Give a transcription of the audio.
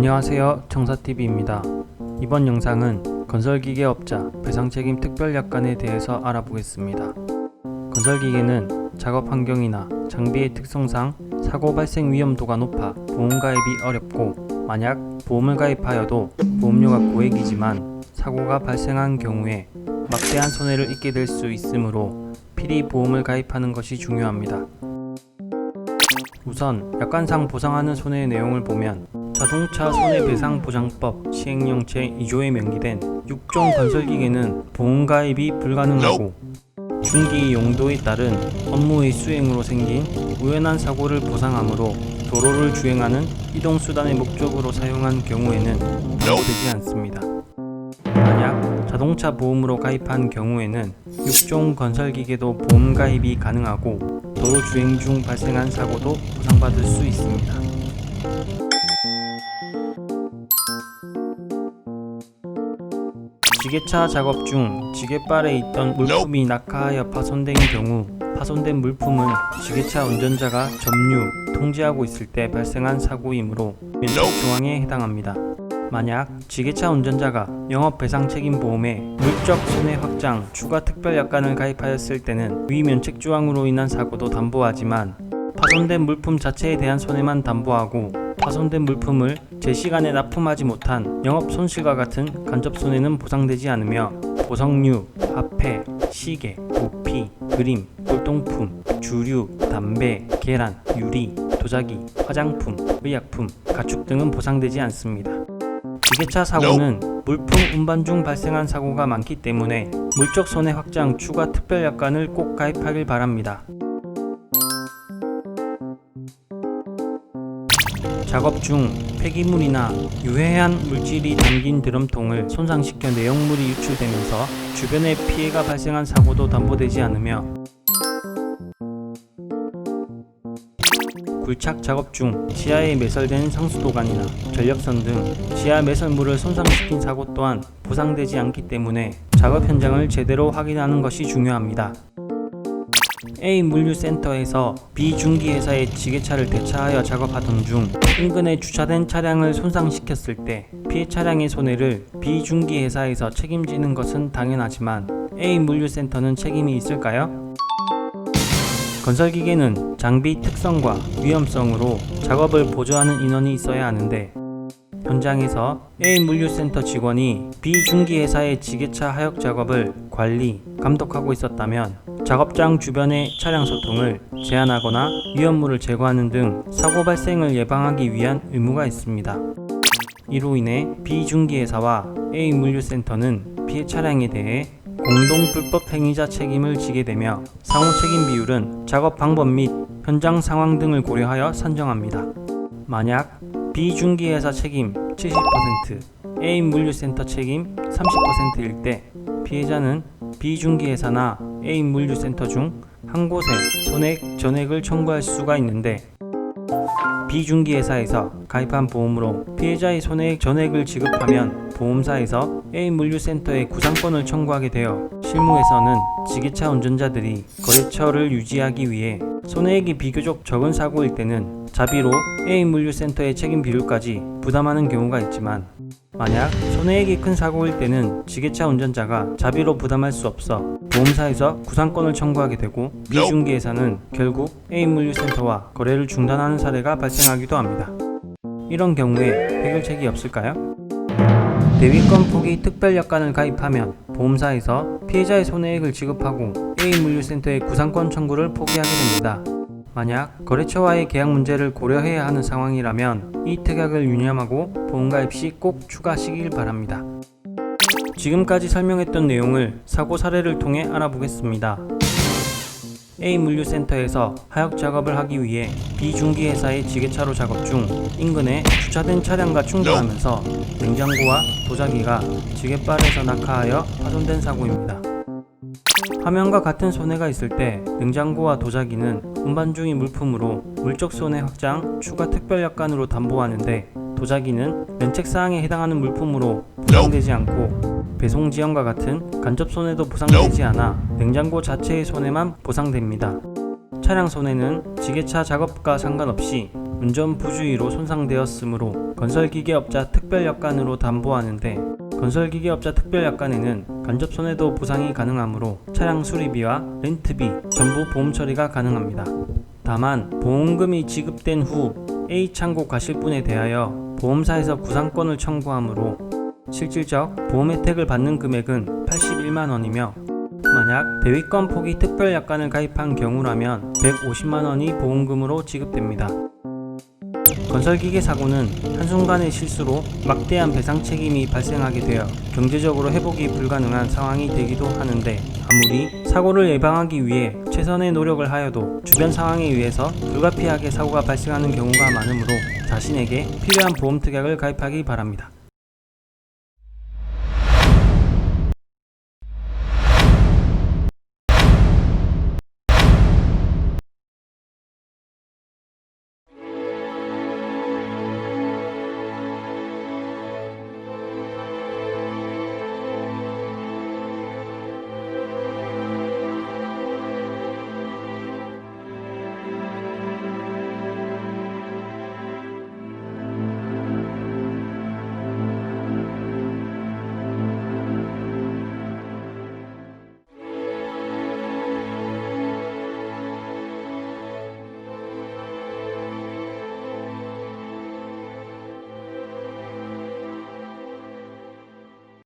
안녕하세요 청사TV입니다. 이번 영상은 건설기계업자 배상책임 특별약관에 대해서 알아보겠습니다. 건설기계는 작업 환경이나 장비의 특성상 사고 발생 위험도가 높아 보험 가입이 어렵고 만약 보험을 가입하여도 보험료가 고액이지만 사고가 발생한 경우에 막대한 손해를 입게 될 수 있으므로 필히 보험을 가입하는 것이 중요합니다. 우선 약관상 보상하는 손해의 내용을 보면 자동차 손해배상보장법 시행령 제2조에 명기된 6종 건설기계는 보험가입이 불가능하고 중기 용도에 따른 업무의 수행으로 생긴 우연한 사고를 보상하므로 도로를 주행하는 이동수단의 목적으로 사용한 경우에는 보호되지 않습니다. 만약 자동차 보험으로 가입한 경우에는 6종 건설기계도 보험 가입이 가능하고 도로 주행 중 발생한 사고도 보상받을 수 있습니다. 지게차 작업 중 지게발에 있던 물품이 낙하하여 파손된 경우 파손된 물품은 지게차 운전자가 점유, 통제하고 있을 때 발생한 사고이므로 면책 조항에 해당합니다. 만약 지게차 운전자가 영업배상책임보험에 물적 손해 확장 추가 특별 약관을 가입하였을 때는 위 면책 조항으로 인한 사고도 담보하지만 파손된 물품 자체에 대한 손해만 담보하고 파손된 물품을 제 시간에 납품하지 못한 영업 손실과 같은 간접 손해는 보상되지 않으며 보석류, 화폐, 시계, 부피, 그림, 골동품, 주류, 담배, 계란, 유리, 도자기, 화장품, 의약품, 가축 등은 보상되지 않습니다. 기계차 사고는 물품 운반 중 발생한 사고가 많기 때문에 물적 손해 확장 추가 특별 약관을 꼭 가입하길 바랍니다. 작업 중 폐기물이나 유해한 물질이 담긴 드럼통을 손상시켜 내용물이 유출되면서 주변에 피해가 발생한 사고도 담보되지 않으며 굴착 작업 중 지하에 매설된 상수도관이나 전력선 등 지하 매설물을 손상시킨 사고 또한 보상되지 않기 때문에 작업 현장을 제대로 확인하는 것이 중요합니다. A 물류센터에서 B 중기회사의 지게차를 대차하여 작업하던 중 인근에 주차된 차량을 손상시켰을 때 피해 차량의 손해를 B 중기회사에서 책임지는 것은 당연하지만 A 물류센터는 책임이 있을까요? 건설기계는 장비 특성과 위험성으로 작업을 보조하는 인원이 있어야 하는데 현장에서 A 물류센터 직원이 B 중기회사의 지게차 하역 작업을 관리, 감독하고 있었다면 작업장 주변의 차량 소통을 제한하거나 위험물을 제거하는 등 사고 발생을 예방하기 위한 의무가 있습니다. 이로 인해 B 중기회사와 A 물류센터는 피해 차량에 대해 공동 불법 행위자 책임을 지게 되며 상호 책임 비율은 작업 방법 및 현장 상황 등을 고려하여 산정합니다. 만약 B 중기회사 책임 70%, A 물류센터 책임 30%일 때 피해자는 B 중기회사나 A 물류센터 중 한 곳에 손해액 전액을 청구할 수가 있는데 B 중기회사에서 가입한 보험으로 피해자의 손해액 전액을 지급하면 보험사에서 A 물류센터에 구상권을 청구하게 되어 실무에서는 지게차 운전자들이 거래처를 유지하기 위해 손해액이 비교적 적은 사고일 때는 자비로 A 물류센터의 책임 비율까지 부담하는 경우가 있지만 만약 손해액이 큰 사고일 때는 지게차 운전자가 자비로 부담할 수 없어 보험사에서 구상권을 청구하게 되고 미중개회사는 결국 A 물류센터와 거래를 중단하는 사례가 발생하기도 합니다. 이런 경우에 해결책이 없을까요? 대위권 포기 특별약관을 가입하면 보험사에서 피해자의 손해액을 지급하고 A 물류센터의 구상권 청구를 포기하게 됩니다. 만약 거래처와의 계약 문제를 고려해야 하는 상황이라면 이 특약을 유념하고 보험가입 시 꼭 추가하시길 바랍니다. 지금까지 설명했던 내용을 사고 사례를 통해 알아보겠습니다. A 물류센터에서 하역 작업을 하기 위해 B 중기 회사의 지게차로 작업 중 인근에 주차된 차량과 충돌하면서 냉장고와 도자기가 지게발에서 낙하하여 파손된 사고입니다. 화면과 같은 손해가 있을 때 냉장고와 도자기는 운반 중인 물품으로 물적 손해 확장 추가 특별 약관으로 담보하는데 도자기는 면책 사항에 해당하는 물품으로 보상되지 않고 배송 지연과 같은 간접 손해도 보상되지 않아 냉장고 자체의 손해만 보상됩니다. 차량 손해는 지게차 작업과 상관없이 운전 부주의로 손상되었으므로 건설기계업자 특별약관으로 담보하는데 건설기계업자 특별약관에는 간접 손해도 보상이 가능하므로 차량 수리비와 렌트비 전부 보험 처리가 가능합니다. 다만 보험금이 지급된 후 A 창고 가실 분에 대하여 보험사에서 구상권을 청구하므로 실질적 보험 혜택을 받는 금액은 81만 원이며 만약 대위권 포기 특별약관을 가입한 경우라면 150만 원이 보험금으로 지급됩니다. 건설기계 사고는 한순간의 실수로 막대한 배상 책임이 발생하게 되어 경제적으로 회복이 불가능한 상황이 되기도 하는데 아무리 사고를 예방하기 위해 최선의 노력을 하여도 주변 상황에 의해서 불가피하게 사고가 발생하는 경우가 많으므로 자신에게 필요한 보험 특약을 가입하기 바랍니다.